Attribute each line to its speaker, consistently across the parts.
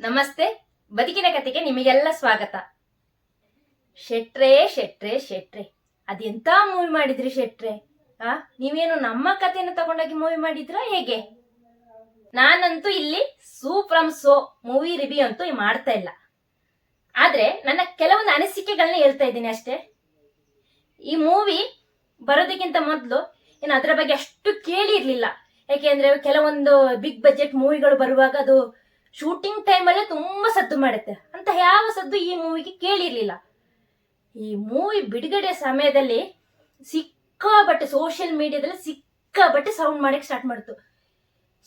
Speaker 1: ನಮಸ್ತೆ. ಬದುಕಿನ ಕತೆಗೆ ನಿಮಗೆಲ್ಲ ಸ್ವಾಗತ. ಶೆಟ್ರೆ ಶೆಟ್ರೆ ಶೆಟ್ರೆ. ಅದೆಂತ ಮೂವಿ ಮಾಡಿದ್ರಿ ಶೆಟ್ರೆ? ಆ, ನೀವೇನು ನಮ್ಮ ಕಥೆಯನ್ನು ತಗೊಂಡೋಗಿ ಮೂವಿ ಮಾಡಿದ್ರಾ ಹೇಗೆ? ನಾನಂತೂ ಇಲ್ಲಿ Su from So movie review ಅಂತೂ ಮಾಡ್ತಾ ಇಲ್ಲ. ಆದ್ರೆ ನನ್ನ ಕೆಲವೊಂದು ಅನಿಸಿಕೆಗಳನ್ನ ಹೇಳ್ತಾ ಇದ್ದೀನಿ ಅಷ್ಟೇ. ಈ ಮೂವಿ ಬರೋದಕ್ಕಿಂತ ಮೊದಲು ಏನು ಅದರ ಬಗ್ಗೆ ಅಷ್ಟು ಕೇಳಿರ್ಲಿಲ್ಲ. ಯಾಕೆಂದ್ರೆ ಕೆಲವೊಂದು ಬಿಗ್ ಬಜೆಟ್ ಮೂವಿಗಳು ಬರುವಾಗ ಅದು ಶೂಟಿಂಗ್ ಟೈಮಲ್ಲೇ ತುಂಬಾ ಸದ್ದು ಮಾಡುತ್ತೆ. ಅಂತ ಯಾವ ಸದ್ದು ಈ ಮೂವಿಗೆ ಕೇಳಿರ್ಲಿಲ್ಲ. ಈ ಮೂವಿ ಬಿಡುಗಡೆ ಸಮಯದಲ್ಲಿ ಸಿಕ್ಕಾಬಟ್ಟೆ ಸೋಷಿಯಲ್ ಮೀಡಿಯಾದಲ್ಲಿ ಸಿಕ್ಕಾಬಟ್ಟೆ ಸೌಂಡ್ ಮಾಡಕ್ಕೆ ಸ್ಟಾರ್ಟ್ ಮಾಡ್ತು.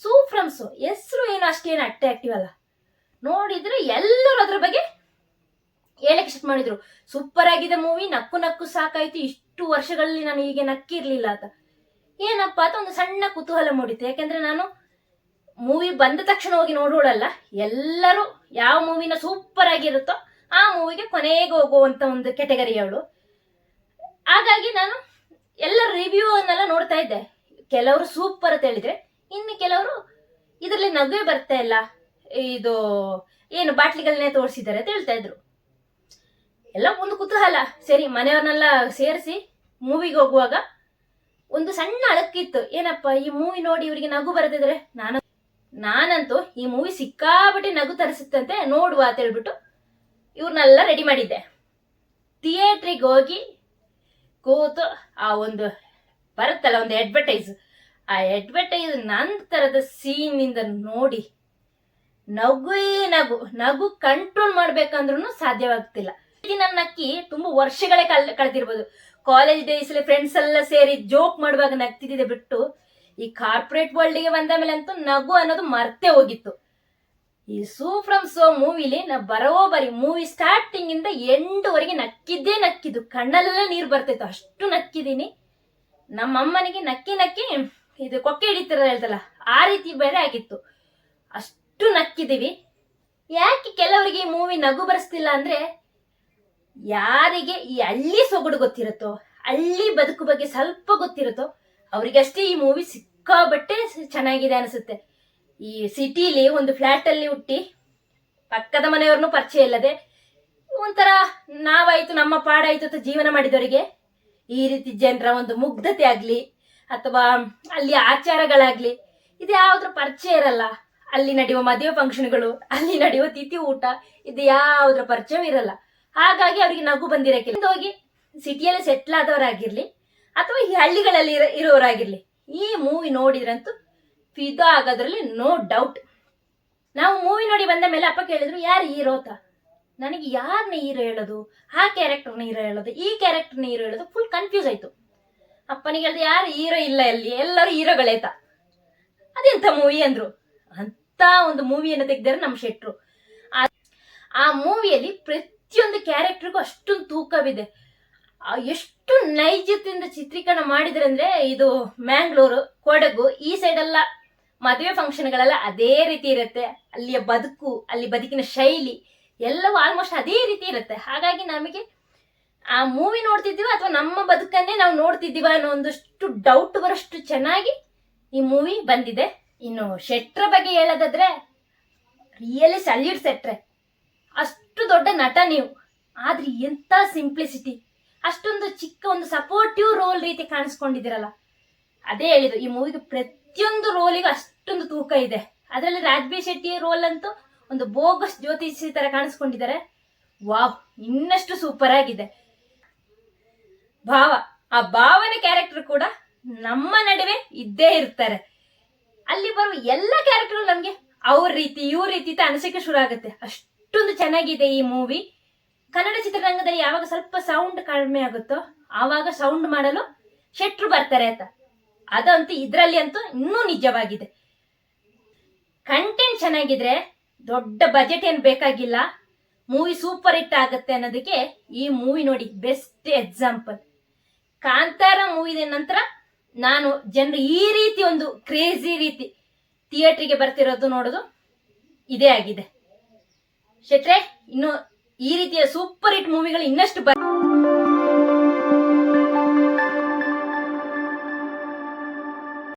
Speaker 1: ಸೂ ಫ್ರಮ್ ಸೋ ಹೆಸರು ಏನು ಅಷ್ಟೇನು ಅಟ್ರಾಕ್ಟಿವ್ ಅಲ್ಲ. ನೋಡಿದ್ರೆ ಎಲ್ಲರೂ ಅದ್ರ ಬಗ್ಗೆ ಹೇಳಕ್ಕೆ ಸ್ಟಾರ್ಟ್ ಮಾಡಿದ್ರು. ಸೂಪರ್ ಆಗಿದೆ ಮೂವಿ ನಕ್ಕು ನಕ್ಕು ಸಾಕಾಯ್ತು. ಇಷ್ಟು ವರ್ಷಗಳಲ್ಲಿ ನಾನು ಹೀಗೆ ನಕ್ಕಿರ್ಲಿಲ್ಲ ಅಂತ. ಏನಪ್ಪಾ ಅಂತ ಒಂದು ಸಣ್ಣ ಕುತೂಹಲ ಮೂಡಿತು ಯಾಕೆಂದ್ರೆ ನಾನು ಮೂವಿ ಬಂದ ತಕ್ಷಣ ಹೋಗಿ ನೋಡೋಳಲ್ಲ, ಎಲ್ಲರೂ ಯಾವ ಮೂವಿನ ಸೂಪರ್ ಆಗಿರುತ್ತೋ ಆ ಮೂವಿಗೆ ಕೊನೆಗೆ ಹೋಗುವಂತ ಒಂದು ಕೆಟಗರಿ ಅವಳು. ಹಾಗಾಗಿ ನಾನು ಎಲ್ಲ ರಿವ್ಯೂ ಅನ್ನೆಲ್ಲ ನೋಡ್ತಾ ಇದ್ದೆ. ಕೆಲವರು ಸೂಪರ್ ಅಂತ ಹೇಳಿದ್ರೆ, ಇನ್ನು ಕೆಲವರು ಇದರಲ್ಲಿ ನಗುವೆ ಬರ್ತಾ ಇಲ್ಲ. ಇದು ಏನು ಬಾಟ್ಲಿಗಳನ್ನೇ ತೋರಿಸಿದ್ದಾರೆ ಅಂತ ಹೇಳ್ತಾ ಇದ್ರು. ಎಲ್ಲ ಒಂದು ಕುತೂಹಲ. ಸರಿ, ಮನೆಯವ್ರನ್ನೆಲ್ಲ ಸೇರಿಸಿ ಮೂವಿಗೆ ಹೋಗುವಾಗ ಒಂದು ಸಣ್ಣ ಅಳಕ್ಕಿತ್ತು. ಏನಪ್ಪ, ಈ ಮೂವಿ ನೋಡಿ ಇವರಿಗೆ ನಗು ಬರದಿದ್ರೆ ನಾನು ನಾನಂತೂ ಈ ಮೂವಿ ಸಿಕ್ಕಾಪಟ್ಟೆ ನಗು ತರಿಸುತ್ತಂತೆ ನೋಡುವ ಅಂತ ಹೇಳ್ಬಿಟ್ಟು ಇವ್ರನ್ನೆಲ್ಲ ರೆಡಿ ಮಾಡಿದ್ದೆ. ಥಿಯೇಟ್ರಿಗೆ ಹೋಗಿ ಕೂತು ಆ ಒಂದು ಬರುತ್ತಲ್ಲ ಒಂದು ಅಡ್ವರ್ಟೈಸ್ ಆ ಅಡ್ವರ್ಟೈಸ್ ನಂತರದ ಸೀನಿಂದ ನೋಡಿ ನಗುವೇ ನಗು ನಗು ಕಂಟ್ರೋಲ್ ಮಾಡ್ಬೇಕಂದ್ರೂ ಸಾಧ್ಯವಾಗ್ತಿಲ್ಲ. ನನ್ನ ಅಕ್ಕಿ ತುಂಬಾ ವರ್ಷಗಳೇ ಕಳ್, ಕಳೆದಿರ್ಬೋದು. ಕಾಲೇಜ್ ಡೇಸ್ ಫ್ರೆಂಡ್ಸ್ ಎಲ್ಲ ಸೇರಿ ಜೋಕ್ ಮಾಡುವಾಗ ನಗ್ತಿದ್ದೆ ಬಿಟ್ಟು ಈ ಕಾರ್ಪೊರೇಟ್ ವರ್ಲ್ಡ್ಗೆ ಬಂದ ಮೇಲೆ ಅಂತೂ ನಗು ಅನ್ನೋದು ಮರ್ತೆ ಹೋಗಿತ್ತು. ಈ ಸೂ ಫ್ರಮ್ ಸೋ ಮೂವಿಲಿ ನಾ ಬರೋಬರಿ ಮೂವಿ ಸ್ಟಾರ್ಟಿಂಗ್ ಇಂದ ಎಂಡ್ವರೆಗೆ ನಕ್ಕಿದ್ದೇ ನಕ್ಕಿದ್ದು. ಕಣ್ಣಲ್ಲೆಲ್ಲ ನೀರು ಬರ್ತಿತ್ತು. ಅಷ್ಟು ನಕ್ಕಿದ್ದೀನಿ. ನಮ್ಮ ಅಮ್ಮನಿಗೆ ನಕ್ಕಿ ನಕ್ಕಿ ಇದು ಕೊಕ್ಕೆ ಹಿಡಿತಿರ ಹೇಳ್ತಲ್ಲ, ಆ ರೀತಿ ಬೇರೆ ಆಗಿತ್ತು. ಅಷ್ಟು ನಕ್ಕಿದೀವಿ ಯಾಕೆ ಕೆಲವರಿಗೆ ಈ ಮೂವಿ ನಗು ಬರೆಸ್ತಿಲ್ಲ ಅಂದ್ರೆ ಯಾರಿಗೆ ಈ ಹಳ್ಳಿ ಸೊಗಡು ಗೊತ್ತಿರುತ್ತೋ ಹಳ್ಳಿ ಬದುಕು ಬಗ್ಗೆ ಸ್ವಲ್ಪ ಗೊತ್ತಿರುತ್ತೋ ಅವರಿಗಷ್ಟೇ ಈ ಮೂವಿ ಸಿಕ್ಕಾಬಟ್ಟೆ ಚೆನ್ನಾಗಿದೆ ಅನಿಸುತ್ತೆ. ಈ ಸಿಟಿಲಿ ಒಂದು ಫ್ಲ್ಯಾಟಲ್ಲಿ ಹುಟ್ಟಿ ಪಕ್ಕದ ಮನೆಯವ್ರನ್ನೂ ಪರಿಚಯ ಇಲ್ಲದೆ ಒಂಥರ ನಾವಾಯ್ತು, ನಮ್ಮ ಪಾಡಾಯ್ತು ಅಂತ ಜೀವನ ಮಾಡಿದವರಿಗೆ ಈ ರೀತಿ ಜನರ ಒಂದು ಮುಗ್ಧತೆ ಆಗಲಿ ಅಥವಾ ಅಲ್ಲಿ ಆಚಾರಗಳಾಗ್ಲಿ ಇದು ಯಾವ್ದ್ರ ಪರಿಚಯ ಇರಲ್ಲ. ಅಲ್ಲಿ ನಡೆಯುವ ಮದುವೆ ಫಂಕ್ಷನ್ಗಳು ಅಲ್ಲಿ ನಡೆಯುವ ತಿಥಿ ಊಟ, ಇದು ಯಾವ್ದ್ರ ಪರಿಚಯ ಇರಲ್ಲ. ಹಾಗಾಗಿ ಅವರಿಗೆ ನಗು ಬಂದಿರಕ್ಕೆ ಹೋಗಿ ಸಿಟಿಯಲ್ಲಿ ಸೆಟ್ಲ್ ಆದವರಾಗಿರ್ಲಿ ಅಥವಾ ಈ ಹಳ್ಳಿಗಳಲ್ಲಿ ಇರೋ ಇರೋರಾಗಿರ್ಲಿ, ಈ ಮೂವಿ ನೋಡಿದ್ರಂತೂ ಫಿದಾ ಆಗೋದ್ರಲ್ಲಿ ನೋ ಡೌಟ್ ನಾವು ಮೂವಿ ನೋಡಿ ಬಂದ ಮೇಲೆ ಅಪ್ಪ ಕೇಳಿದ್ರು, ಯಾರು ಹೀರೋತ ನನಗೆ ಯಾರನ್ನ ಹೀರೋ ಹೇಳೋದು? ಆ ಕ್ಯಾರೆಕ್ಟರ್ನ ಹೀರೋ ಹೇಳೋದು? ಈ ಕ್ಯಾರೆಕ್ಟರ್ನ ಹೀರೋ ಹೇಳೋದು? ಫುಲ್ ಕನ್ಫ್ಯೂಸ್ ಆಯ್ತು. ಅಪ್ಪನಿಗೆ ಹೇಳ್ದು, ಯಾರು ಹೀರೋ ಇಲ್ಲ ಅಲ್ಲಿ, ಎಲ್ಲರೂ ಹೀರೋಗಳೇತ ಅದೆಂತ ಮೂವಿ ಅಂದ್ರು? ಅಂತ ಒಂದು ಮೂವಿಯನ್ನು ತೆಗ್ದಾರೆ ನಮ್ಮ ಶೆಟ್ರು. ಆ- ಮೂವಿಯಲ್ಲಿ ಪ್ರತಿಯೊಂದು ಕ್ಯಾರೆಕ್ಟರ್ಗೂ ಅಷ್ಟೊಂದು ತೂಕವಿದೆ. ಎಷ್ಟು ನೈಜತೆಯಿಂದ ಚಿತ್ರೀಕರಣ ಮಾಡಿದ್ರೆ ಅಂದ್ರೆ ಇದು ಮ್ಯಾಂಗ್ಳೂರು, ಕೊಡಗು, ಈ ಸೈಡ್ ಎಲ್ಲ ಮದುವೆ ಫಂಕ್ಷನ್ಗಳೆಲ್ಲ ಅದೇ ರೀತಿ ಇರುತ್ತೆ. ಅಲ್ಲಿಯ ಬದುಕು, ಅಲ್ಲಿ ಬದುಕಿನ ಶೈಲಿ ಎಲ್ಲವೂ ಆಲ್ಮೋಸ್ಟ್ ಅದೇ ರೀತಿ ಇರುತ್ತೆ. ಹಾಗಾಗಿ ನಮಗೆ ಆ ಮೂವಿ ನೋಡ್ತಿದ್ದೀವ ಅಥವಾ ನಮ್ಮ ಬದುಕನ್ನೇ ನಾವು ನೋಡ್ತಿದ್ದೀವ ಅನ್ನೋ ಒಂದಷ್ಟು ಡೌಟ್ ಬರೋಷ್ಟು ಚೆನ್ನಾಗಿ ಈ ಮೂವಿ ಬಂದಿದೆ. ಇನ್ನು ಶೆಟ್ರ ಬಗ್ಗೆ ಹೇಳೋದಾದ್ರೆ ರಿಯಲಿ ಸಲ್ಯೂಟ್ ಸೆಟ್ರೆ ಅಷ್ಟು ದೊಡ್ಡ ನಟ ನೀವು. ಆದ್ರೆ ಎಂತ ಸಿಂಪ್ಲಿಸಿಟಿ ಅಷ್ಟೊಂದು ಚಿಕ್ಕ ಒಂದು ಸಪೋರ್ಟಿವ್ ರೋಲ್ ರೀತಿ ಕಾಣಿಸ್ಕೊಂಡಿದ್ದೀರಲ್ಲ. ಅದೇ ಹೇಳಿದ್ರು ಈ ಮೂವಿಗೆ ಪ್ರತಿಯೊಂದು ರೋಲಿಗೂ ಅಷ್ಟೊಂದು ತೂಕ ಇದೆ. ಅದರಲ್ಲಿ ರಾಜ್ಬಿ ಶೆಟ್ಟಿ ರೋಲ್ ಅಂತೂ ಒಂದು ಬೋಗಸ್ ಜ್ಯೋತಿಷಿ ತರ ಕಾಣಿಸ್ಕೊಂಡಿದ್ದಾರೆ. ವಾವ್, ಇನ್ನಷ್ಟು ಸೂಪರ್ ಆಗಿದೆ. ಭಾವ, ಆ ಭಾವನ ಕ್ಯಾರೆಕ್ಟರ್ ಕೂಡ ನಮ್ಮ ನಡುವೆ ಇದ್ದೇ ಇರ್ತಾರೆ. ಅಲ್ಲಿ ಬರುವ ಎಲ್ಲ ಕ್ಯಾರೆಕ್ಟರ್ ನಮ್ಗೆ ಅವ್ರ ರೀತಿ, ಇವ್ರ ರೀತಿ ಅನಿಸಕ್ಕೆ ಶುರು ಆಗುತ್ತೆ. ಅಷ್ಟೊಂದು ಚೆನ್ನಾಗಿದೆ ಈ ಮೂವಿ ಕನ್ನಡ ಚಿತ್ರರಂಗದಲ್ಲಿ ಯಾವಾಗ ಸ್ವಲ್ಪ ಸೌಂಡ್ ಕಡಿಮೆ ಆಗುತ್ತೋ ಆವಾಗ ಸೌಂಡ್ ಮಾಡಲು ಶೆಟ್ರು ಬರ್ತಾರೆ ಅಂತ. ಅದಂತೂ ಇದರಲ್ಲಿ ಅಂತೂ ಇನ್ನೂ ನಿಜವಾಗಿದೆ. ಕಂಟೆಂಟ್ ಚೆನ್ನಾಗಿದ್ರೆ ದೊಡ್ಡ ಬಜೆಟ್ ಏನು ಬೇಕಾಗಿಲ್ಲ. ಮೂವಿ ಸೂಪರ್ ಹಿಟ್ ಆಗುತ್ತೆ ಅನ್ನೋದಕ್ಕೆ ಈ ಮೂವಿ ನೋಡಿ ಬೆಸ್ಟ್ ಎಕ್ಸಾಂಪಲ್ ಕಾಂತಾರ ಮೂವಿದ ನಂತರ ನಾನು ಜನರು ಈ ರೀತಿ ಒಂದು ಕ್ರೇಜಿ ರೀತಿ ಥಿಯೇಟ್ರಿಗೆ ಬರ್ತಿರೋದು ನೋಡೋದು ಇದೇ ಆಗಿದೆ. ಶೆಟ್ರೆ, ಇನ್ನು ಈ ರೀತಿಯ ಸೂಪರ್ ಹಿಟ್ ಮೂವಿಗಳು ಇನ್ನಷ್ಟು ಬರ್